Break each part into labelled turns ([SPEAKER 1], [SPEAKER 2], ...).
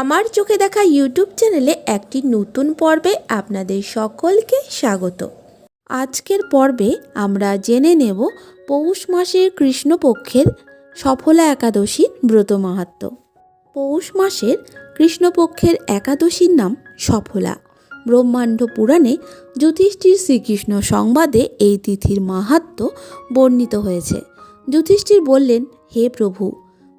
[SPEAKER 1] আমার চোখে দেখা ইউটিউব চ্যানেলে একটি নতুন পর্বে আপনাদের সকলকে স্বাগত। আজকের পর্বে আমরা জেনে নেব পৌষ মাসের কৃষ্ণপক্ষের সফলা একাদশীর ব্রত মাহাত্ম্য। পৌষ মাসের কৃষ্ণপক্ষের একাদশীর নাম সফলা। ব্রহ্মাণ্ড পুরাণে যুধিষ্ঠির শ্রীকৃষ্ণ সংবাদে এই তিথির মাহাত্ম্য বর্ণিত হয়েছে। যুধিষ্ঠির বললেন, হে প্রভু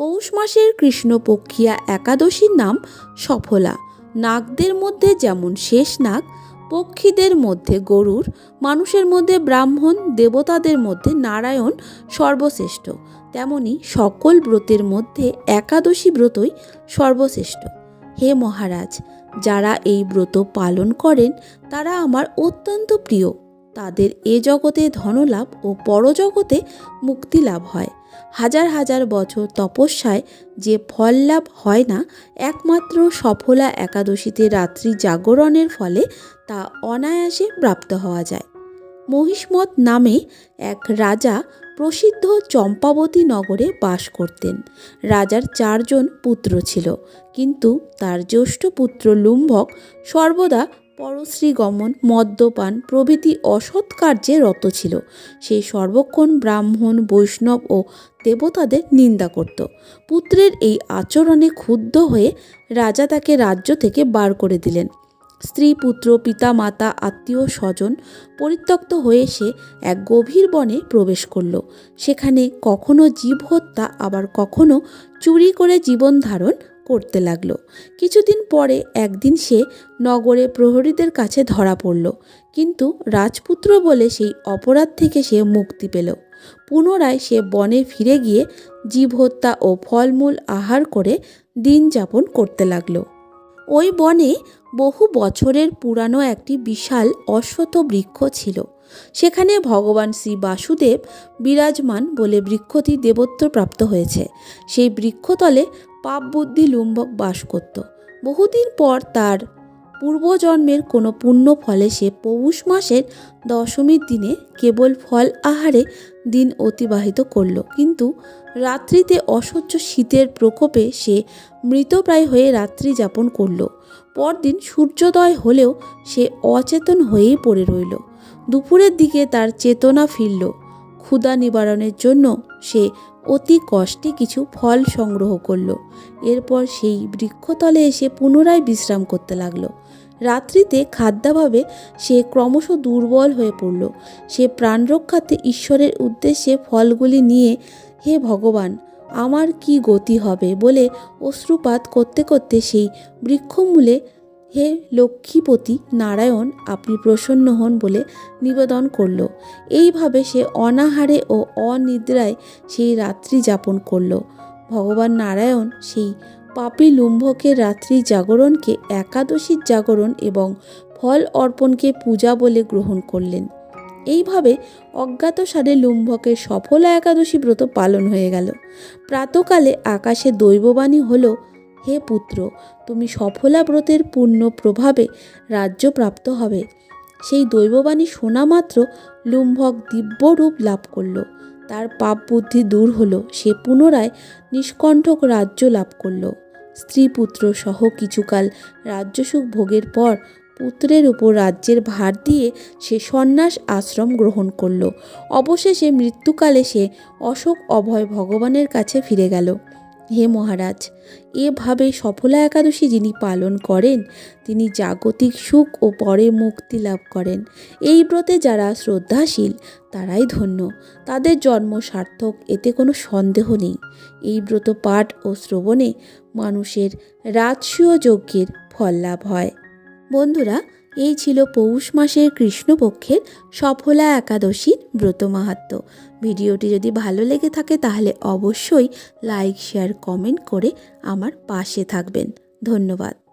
[SPEAKER 1] পৌষ মাসের কৃষ্ণপক্ষিয়া একাদশীর নাম সফলা। নাগদের মধ্যে যেমন শেষ নাগ, পক্ষীদের মধ্যে গরুর, মানুষের মধ্যে ব্রাহ্মণ, দেবতাদের মধ্যে নারায়ণ সর্বশ্রেষ্ঠ। তেমনি সকল ব্রতের মধ্যে একাদশী ব্রতই সর্বশ্রেষ্ঠ। হে মহারাজ, যারা এই ব্রত পালন করেন, তারা আমার অত্যন্ত প্রিয়। তাদের এ জগতে ধনলাভ ও পরজগতে মুক্তি লাভ হয়। হাজার হাজার বছর তপস্যায় যে ফল লাভ হয় না, একমাত্র সফলা একাদশীতে রাত্রি জাগরণের ফলে তা অনায়াসে প্রাপ্ত হওয়া যায়। মহিষ্মত নামে এক রাজা প্রসিদ্ধ চম্পাবতী নগরে বাস করতেন। রাজার চারজন পুত্র ছিল, কিন্তু তার জ্যেষ্ঠ পুত্র লুম্ভক সর্বদা পরশ্রীগমন, মদ্যপান প্রভৃতি অসৎ কার্যে রত ছিল। সে সর্বক্ষণ ব্রাহ্মণ, বৈষ্ণব ও দেবতাদের নিন্দা করত। পুত্রের এই আচরণে ক্ষুব্ধ হয়ে রাজা তাকে রাজ্য থেকে বার করে দিলেন। স্ত্রী, পুত্র পিতা মাতা আত্মীয়, স্বজন পরিত্যক্ত হয়ে সে এক গভীর বনে প্রবেশ করল। সেখানে কখনো জীব হত্যা আবার কখনো চুরি করে জীবন ধারণ করতে লাগল। কিছুদিন পরে একদিন সে নগরে প্রহরীদের কাছে ধরা পড়ল। কিন্তু রাজপুত্র বলে সেই অপরাধ থেকে সে মুক্তি পেল। পুনরায় সে বনে ফিরে গিয়ে জীব হত্যা ও ফলমূল আহার করে দিন যাপন করতে লাগল। ওই বনে বহু বছরের পুরানো একটি বিশাল অশ্বত বৃক্ষ ছিল। সেখানে ভগবান শ্রী বাসুদেব বিরাজমান বলে বৃক্ষটি দেবত্ব প্রাপ্ত হয়েছে। সেই বৃক্ষতলে পাপ বুদ্ধি লুম্বক বাস করত। বহুদিন পর তার পূর্বজন্মের কোনো পুণ্য ফলে সে পৌষ মাসের দশমীর দিনে কেবল ফল আহারে দিন অতিবাহিত করল। কিন্তু রাত্রিতে অসহ্য শীতের প্রকোপে সে মৃতপ্রায় হয়ে রাত্রি যাপন করল। পরদিন সূর্যোদয় হলেও সে অচেতন হয়েই পড়ে রইল। দুপুরের দিকে তার চেতনা ফিরল। ক্ষুধা নিবারণের জন্য সে অতি কষ্টে কিছু ফল সংগ্রহ করল। এরপর সেই বৃক্ষতলে এসে পুনরায় বিশ্রাম করতে লাগল। রাত্রিতে খাদ্যাভাবে সে ক্রমশ দুর্বল হয়ে পড়ল। সে প্রাণ রক্ষার্থে ঈশ্বরের উদ্দেশ্যে ফলগুলি নিয়ে, হে ভগবান, আমার কি গতি হবে? বলে অশ্রুপাত করতে করতে সেই বৃক্ষমূলে হে লক্ষ্মীপতি, নারায়ণ, আপনি প্রসন্ন হন বলে নিবেদন করল। এইভাবে সে অনাহারে ও অনিদ্রায় সেই রাত্রি যাপন করল। ভগবান নারায়ণ সেই পাপী লুম্ভকের রাত্রি জাগরণকে একাদশীর জাগরণ এবং ফল অর্পণকে পূজা বলে গ্রহণ করলেন। এইভাবে অজ্ঞাতসারে লুম্ভকের সফলা একাদশী ব্রত পালন হয়ে গেল। প্রাতকালে আকাশে দৈববাণী হলো হে পুত্র, তুমি সফলা ব্রতের পূর্ণ প্রভাবে রাজ্য প্রাপ্ত হবে। সেই দৈববাণী শোনা মাত্র লুম্ভক দিব্য রূপ লাভ করল। তার পাপ বুদ্ধি দূর হলো, সে পুনরায় নিষ্কণ্ঠক রাজ্য লাভ করল। স্ত্রী পুত্র সহ কিছুকাল রাজ্যসুখ ভোগের পর পুত্রের উপর রাজ্যের ভার দিয়ে সে সন্ন্যাস আশ্রম গ্রহণ করল। অবশেষে মৃত্যুকালে সে অশোক অভয় ভগবানের কাছে ফিরে গেল। হে মহারাজ, এভাবে সফলা একাদশী যিনি পালন করেন, তিনি জাগতিক সুখ ও পরে মুক্তি লাভ করেন। এই ব্রতে যারা শ্রদ্ধাশীল, তারাই ধন্য। তাদের জন্ম সার্থক, এতে কোনো সন্দেহ নেই। এই ব্রত পাঠ ও শ্রবণে মানুষের রাজসীয় যজ্ঞের ফল লাভ হয়। বন্ধুরা এই ছিল পৌষ মাসের কৃষ্ণপক্ষের সফলা একাদশীর ব্রত মাহাত্ম। ভিডিওটি যদি ভালো লেগে থাকে তাহলে অবশ্যই লাইক, শেয়ার, কমেন্ট করে আমার পাশে থাকবেন। ধন্যবাদ।